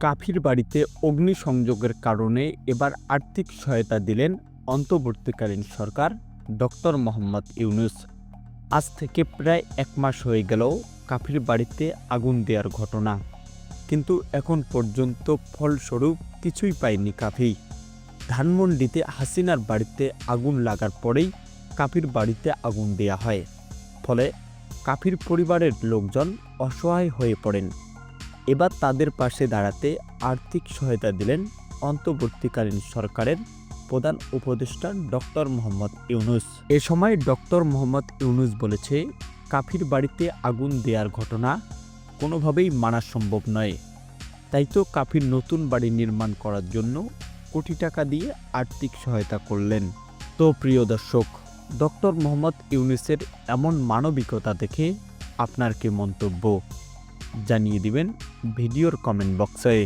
কাফির বাড়িতে অগ্নিসংযোগের কারণে এবার আর্থিক সহায়তা দিলেন অন্তর্বর্তীকালীন সরকার ডক্টর মোহাম্মদ ইউনুস। আজ থেকে প্রায় এক মাস হয়ে গেল কাফির বাড়িতে আগুন দেওয়ার ঘটনা। কিন্তু এখন পর্যন্ত ফলস্বরূপ কিছুই পায়নি কাফি। ধানমন্ডিতে হাসিনার বাড়িতে আগুন লাগার পরেই কাফির বাড়িতে আগুন দেয়া হয়। ফলে কাফির পরিবারের লোকজন অসহায় হয়ে পড়েন। এবার তাদের পাশে দাঁড়াতে আর্থিক সহায়তা দিলেন অন্তর্বর্তীকালীন সরকারের প্রধান উপদেষ্টা ডক্টর মোহাম্মদ ইউনুস। এ সময় ডক্টর মোহাম্মদ ইউনুস বলেছে, কাফির বাড়িতে আগুন দেওয়ার ঘটনা কোনোভাবেই মানা সম্ভব নয়। তাই তো কাফির নতুন বাড়ি নির্মাণ করার জন্য কোটি টাকা দিয়ে আর্থিক সহায়তা করলেন। তো প্রিয় দর্শক ডক্টর মোহাম্মদ ইউনিসের এমন মানবিকতা দেখে আপনার কি মন্তব্য? জানিয়ে দিবেন ভিডিওর কমেন্ট বক্সে।